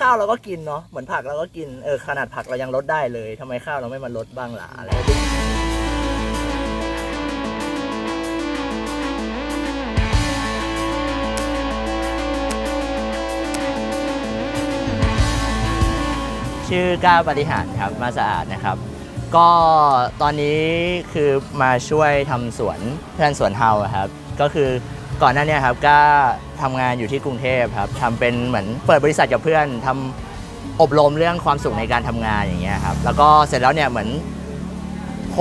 ข้าวเราก็กินเนาะเหมือนผักเราก็กินเออขนาดผักเรายังลดได้เลยทำไมข้าวเราไม่มาลดบ้างล่ะอะไรชื่อก้าวปฏิหารครับมาสะอาดนะครับ ก็ตอนนี้คือมาช่วยทำสวนเพื่อนสวนเฮาครับ ก็คือ ก่อนหน้านี้ครับก็ทำงานอยู่ที่กรุงเทพครับทำเป็นเหมือนเปิดบริษัทกับเพื่อนทำอบรมเรื่องความสุขในการทำงานอย่างเงี้ยครับแล้วก็เสร็จแล้วเนี่ยเหมือนโค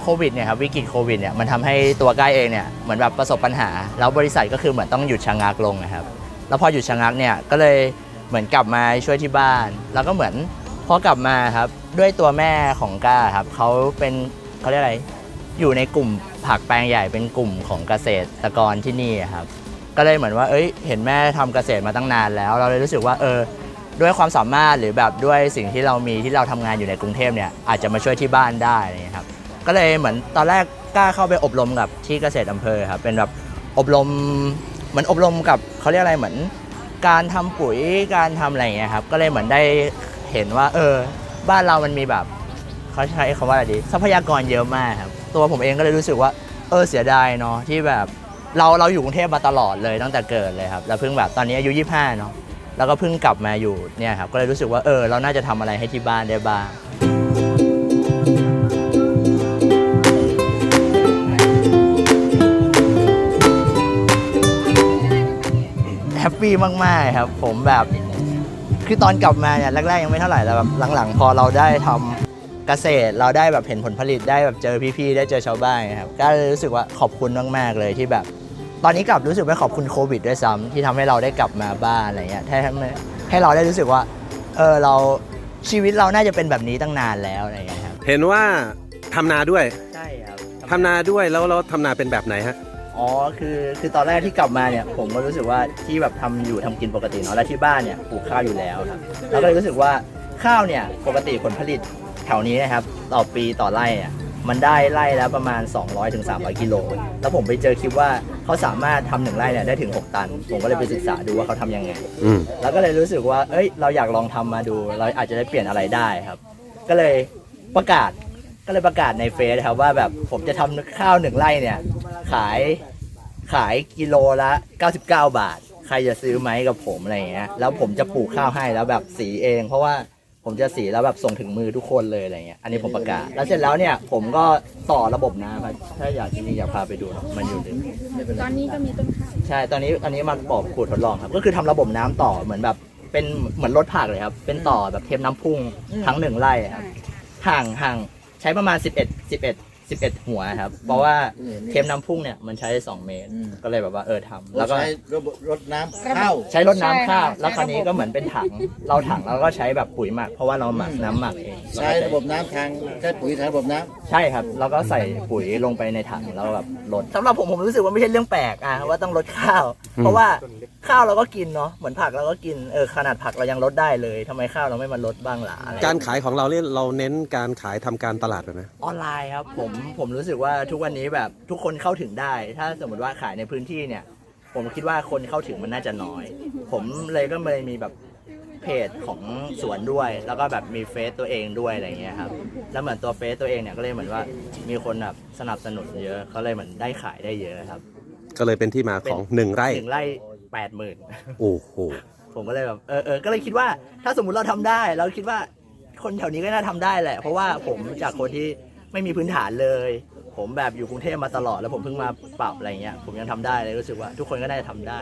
โควิดเนี่ยครับวิกฤตโควิดเนี่ยมันทำให้ตัวก้าเองเนี่ยเหมือนแบบประสบปัญหา แล้วบริษัทก็คือเหมือนต้องหยุดชะงักลงนะครับแล้วพอหยุดชะงักเนี่ยก็เลยเหมือนกลับมาช่วยที่บ้าน แล้วก็เหมือนพอกลับมาครับด้วยตัวแม่ของก้าครับเขาเป็นเขาเรียกอะไรอยู่ในกลุ่ม ผักแปลงใหญ่เป็นกลุ่มของเกษตรกรที่นี่ครับ ก็เลยเหมือนว่า เอ้ย เห็นแม่ทำเกษตรมาตั้งนานแล้ว เราเลยรู้สึกว่า เออ ด้วยความสามารถหรือแบบด้วยสิ่งที่เรามีที่เราทำงานอยู่ในกรุงเทพเนี่ย อาจจะมาช่วยที่บ้านได้อะไรอย่ครับ ก็เลยเหมือนตอนแรกกล้าเข้าไปอบรมกับที่เกษตรอำเภอครับ เป็นแบบอบรมเหมือนอบรมกับเขาเรียกอะไรเหมือน การทำปุ๋ย การทำอะไรอย่างเงี้ยครับ ก็เลยเหมือนได้เห็นว่า เออ บ้านเรามันมีแบบเขาใช้คำว่าอะไรดี ทรัพยากรเยอะมากครับ ตัวผมเองก็เลยรู้สึกว่า เออเสียดายเนาะที่แบบเราเราอยู่กรุงเทพมาตลอดเลยตั้งแต่เกิดเลยครับแล้วเพิ่งแบบตอนนี้อายุ 25 เนาะแล้วก็เพิ่งกลับมาอยู่เนี่ยครับก็เลยรู้สึกว่าเออเราน่าจะทำอะไรให้ที่บ้านได้บ้างแฮปปี้มากๆครับผมแบบคือตอนกลับมาเนี่ยแรกๆยังไม่เท่าไหร่แต่แบบหลังๆ พอเราได้ทำ เกษตรเราได้แบบเห็นผลผลิตได้แบบเจอพี่ๆได้เจอชาวบ้านครับก็เลยรู้สึกว่าขอบคุณมากๆเลยที่แบบ ตอนนี้กลับรู้สึกว่าขอบคุณโควิดด้วยซ้ำที่ทำให้เราได้กลับมาบ้านอะไรเงี้ยให้ให้ให้เราได้รู้สึกว่าเออเราชีวิตเราน่าจะเป็นแบบนี้ตั้งนานแล้วอะไรเงี้ยครับเห็นว่าทำนาด้วยใช่ครับทำนาด้วยแล้วเราทำนาเป็นแบบไหนฮะอ๋อ คือคือตอนแรกที่กลับมาเนี่ย ผมก็รู้สึกว่าที่แบบทำอยู่ทำกินปกติเนาะและที่บ้านเนี่ยปลูกข้าวอยู่แล้วครับแล้วก็เลยรู้สึกว่าข้าวเนี่ยปกติผลผลิต แถวนี้นะครับ ต่อปีต่อไร่อะมันได้ไร่แล้วประมาณ 200-300ถึง300กิโล แล้วผมไปเจอคลิปว่าเขาสามารถทำหนึ่งไร่เนี่ยได้ถึง 6 ตัน ผมก็เลยไปศึกษาดูว่าเขาทำยังไง อืม แล้วก็เลยรู้สึกว่า เอ้ย เราอยากลองทำมาดู เราอาจจะได้เปลี่ยนอะไรได้ครับ ก็เลยประกาศ ก็เลยประกาศในเฟซครับว่าแบบผมจะทำข้าวหนึ่งไร่เนี่ย ขาย ขายกิโลละ 99 บาท ใครจะซื้อไหมกับผมอะไรอย่างเงี้ย แล้วผมจะปลูกข้าวให้แล้วแบบสีเอง เพราะว่า ผมจะสีแล้วแบบส่งถึงมือทุกคนเลยอะไรเงี้ย อันนี้ผมประกาศ แล้วเสร็จแล้วเนี่ยผมก็ต่อระบบน้ำครับถ้าอยากจริงๆอยากพาไปดูเนอะมันอยู่ในตอนนี้ก็มีต้นข้าว ใช่ ตอนนี้อันนี้มาปอกขูดทดลองครับ ก็คือทำระบบน้ำต่อเหมือนแบบเป็นเหมือนรถผักเลยครับ เป็นต่อแบบเทปน้ำพุ่งทั้งหนึ่งไร่ครับ ห่างห่างใช้ประมาณ 11 11 11หัวครับ เพราะว่าเทปน้ำพุ่งเนี่ยมันใช้2เมตรอืมก็เลยแบบว่าเออทำแล้วก็ใช้ระบบรดน้ำข้าวใช้รดน้ำข้าวใช่ค่ะแล้วคราวนี้ใช้ระบบก็เหมือนเป็นถัง เราถังแล้วก็ใช้แบบปุ๋ยหมัก เพราะว่าเราหมักน้ำหมักเองใช้ระบบน้ำทางใช้ปุ๋ยทางระบบน้ ใช่ครับ แล้วก็ใส่ปุ๋ยลงไปในถังแล้วแบบลด สำหรับผมผมรู้สึกว่าไม่ใช่เรื่องแปลกอะว่าต้องลดข้าว เพราะว่าข้าวเราก็กินเนาะเหมือนผักเราก็กินเออขนาดผักเรายังลดได้เลยทำไมข้าวเราไม่มาลดบ้างล่ะอะไรการขายของเราเนี่ยเราเน้นการขายทำการตลาดแบบไหมออนไลน์ครับผมผมรู้สึกว่าทุกวันนี้แบบทุกคนเข้าถึงได้ ถ้าสมมติว่าขายในพื้นที่เนี่ย ผมคิดว่าคนเข้าถึงมันน่าจะน้อย ผมเลยก็เลยมีแบบ เพจของสวนด้วย แล้วก็แบบมีเฟซตัวเองด้วยอะไรเงี้ยครับแล้วเหมือนตัวเฟซตัวเองเนี่ยก็เลยเหมือนว่ามีคนแบบสนับสนุนเยอะเขาเลยเหมือนได้ขายได้เยอะครับก็เลยเป็นที่มาของหนึ่งไร่หนึ่งไร่แปดหมื่นโอ้โหผมก็เลยแบบเออเออก็เลยคิดว่าถ้าสมมุติเราทำได้ เราคิดว่าคนแถวนี้ก็น่าทำได้แหละ เพราะว่าผมจากคนที่ไม่มีพื้นฐานเลย ผมแบบอยู่กรุงเทพมาตลอดแล้วผมเพิ่งมาปรับอะไรเงี้ยผมยังทำได้เลยรู้สึกว่าทุกคนก็น่าจะทำได้